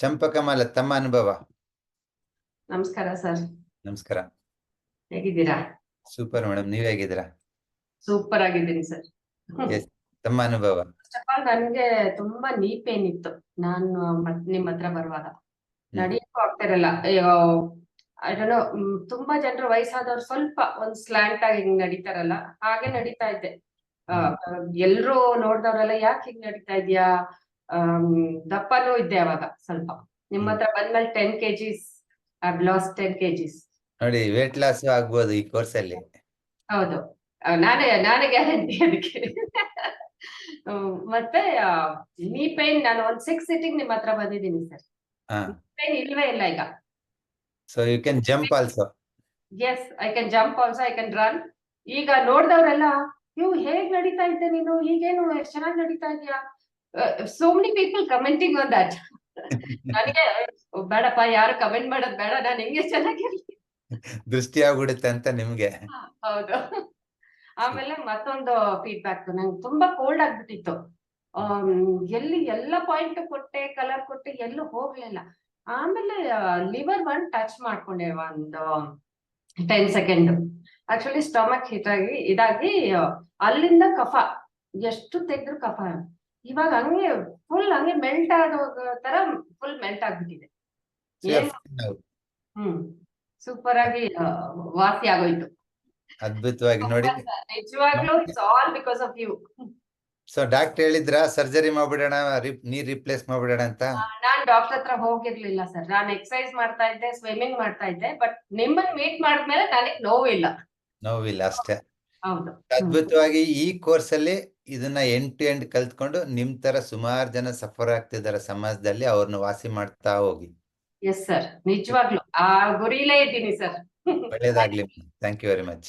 ಚಂಪಕಮಲ ತಮ್ಮ ಅನುಭವ. ನಮಸ್ಕಾರ ಸರ್. ನಮಸ್ಕಾರ. ಹೇಗಿದ್ದೀರಾ? ಸೂಪರ್ ಮೇಡಮ್ ನೀವ್ ಹೇಗಿದ್ದೀರಾ? ಸೂಪರ್ ಆಗಿದ್ದೀನಿ ಸರ್. Yes. ತಮ್ಮ ಅನುಭವ. ಫಸ್ಟ್ ಆಫ್ ಆಲ್ ನನ್ಗೆ ತುಂಬಾ ನೀ ಪೇನ್ ಇತ್ತು ನಾನು ಮತ್ ನಿಮ್ ಹತ್ರ ಬರುವಾಗ. ನಡಿಯಕ್ಕೂ ಆಗ್ತಿರಲ್ಲ ಅಯ್ಯೋ ಅದನ್ನು ತುಂಬಾ ಜನರು ವಯಸ್ಸಾದವ್ರು ಸ್ವಲ್ಪ ಒಂದ್ ಸ್ಲ್ಯಾಂಟ್ ಆಗಿ ಹಿಂಗ್ ನಡೀತಾರಲ್ಲ ಹಾಗೆ ನಡೀತಾ ಇದ್ದೆ. ಎಲ್ರು ನೋಡ್ದವ್ರೆಲ್ಲ ಯಾಕೆ ಹಿಂಗ್ ನಡೀತಾ ಇದ್ಯಾ? ದಪ್ಪನೂ ಇದ್ದೆ ಅವಾಗ ಸ್ವಲ್ಪ. ನಿಮ್ಮ ಹತ್ರ ಬಂದ್ಮೇಲೆ ten KGs I loss ten KGs ನೋಡಿ ವೇಟ್ ಲಾಸ್ ಆಗ್ಬೋದು ಈ ಕೋರ್ಸ್ ಅಲ್ಲಿ ಹೌದು ನಾನೇ ನಾನೇ ಗ್ಯಾರಂಟಿ ಅದಕ್ಕೆ. ಮತ್ತೆ ನೀ ಪೇನ್ ನಾನು ಒಂದ್ ಸಿಕ್ಸ್ ಸಿಟಿಂಗ್ ನಿಮ್ಮ ಹತ್ರ ಬಂದಿದ್ದೀನಿ ಸರ್ ಪೇನ್ ಇಲ್ವೇ ಇಲ್ಲ ಈಗ. So you can jump also yes I can jump also I can run ಈಗ ನೋಡ್ದವ್ರೆಲ್ಲ ನೀವು ಹೇಗ್ ನಡೀತಾ ಇದ್ದೆ ನೀನು? ಈಗೇನು ಎಷ್ಟ್ ಚೆನ್ನಾಗಿ ನಡೀತಾ ಇದೀಯಾ? So many people commenting on that ನನಗೆ ಬೇಡಪ್ಪ ಯಾರು ಕಮೆಂಟ್ ಮಾಡೋದ್ ಬೇಡ ನಾನು ಹೆಂಗೆ ಚೆನ್ನಾಗಿರ್ಲಿ? ದೃಷ್ಟಿ ಆಗ್ಬಿಡುತ್ತೆ ಅಂತ ನಿಮ್ಗೆ. ಹೌದು. ಆಮೇಲೆ ಮತ್ತೊಂದು ಫೀಡ್ಬ್ಯಾಕ್ ನಂಗೆ ತುಂಬಾ ಕೋಲ್ಡ್ ಆಗ್ಬಿಟ್ಟಿತ್ತು. ಎಲ್ಲಿ ಎಲ್ಲ ಪಾಯಿಂಟ್ ಕೊಟ್ಟೆ ಕಲರ್ ಕೊಟ್ಟೆ ಎಲ್ಲೂ ಹೋಗ್ಲಿಲ್ಲ. ಆಮೇಲೆ ಲಿವರ್ ಒನ್ ಟಚ್ ಮಾಡ್ಕೊಂಡೆ ಒಂದು ten second actually stomach hit ಆಗಿ ಇದಾಗಿ ಅಲ್ಲಿಂದ ಕಫ ಎಷ್ಟು ತೆಗೆದ್ರು ಕಫ. ಇವಾಗ ಹಂಗೆ ಫುಲ್ ಹಂಗೆ ಮೆಲ್ಟ್ ಆಗೋ ತರ ಫುಲ್ ಮೆಲ್ಟ್ ಆಗ್ಬಿಟ್ಟಿದೆ. ಹ್ಮ್ ಸೂಪರ್ ಆಗಿ ವಾಸಿ ಆಗೋಯ್ತು. ಅದ್ಭುತವಾಗಿ ನೋಡಿ. ನಿಜವಾಗ್ಲೂ it's all because of you so doctor ಹೇಳಿದ್ರ ಸರ್ಜರಿ ಮಾಡ್ಬಿಡೋಣ ನೀರ್ ರಿಪ್ಲೇಸ್ ಮಾಡ್ಬಿಡೋಣ ಅಂತ? ನಾನ್ ಡಾಕ್ಟರ್ ಹತ್ರ ಹೋಗಿರ್ಲಿಲ್ಲ ಸರ್ ನಾನು ಎಕ್ಸರ್ಸೈಸ್ ಮಾಡ್ತಾ ಇದ್ದೆ ಸ್ವಿಮ್ಮಿಂಗ್ ಮಾಡ್ತಾ ಇದ್ದೆ ಬಟ್ ನಿಮ್ಮನ್ ಮೀಟ್ ಮಾಡಿದ್ಮೇಲೆ ನನಗ್ ನೋವಿಲ್ಲ. ನೋವಿಲ್ಲ ಅಷ್ಟೇ. ಹೌದು. ಅದ್ಭುತವಾಗಿ ಈ ಕೋರ್ಸ್ ಅಲ್ಲಿ ಇದನ್ನ ಎಂಡ್ ಟು ಎಂಡ್ ಕಲ್ತ್ಕೊಂಡು ನಿಮ್ ತರ ಸುಮಾರು ಜನ ಸಫರ್ ಆಗ್ತಿದ್ದಾರೆ ಸಮಾಜದಲ್ಲಿ ಅವ್ರನ್ನ ವಾಸಿ ಮಾಡ್ತಾ ಹೋಗಿ. ಎಸ್ ಸರ್ ನಿಜವಾಗ್ಲು. ಆ ಗುರಿಲೇ ಇದ್ದೀನಿ ಸರ್ ಒಳ್ಳೇದಾಗ್ಲಿ ಥ್ಯಾಂಕ್ ಯು ವೆರಿ ಮಚ್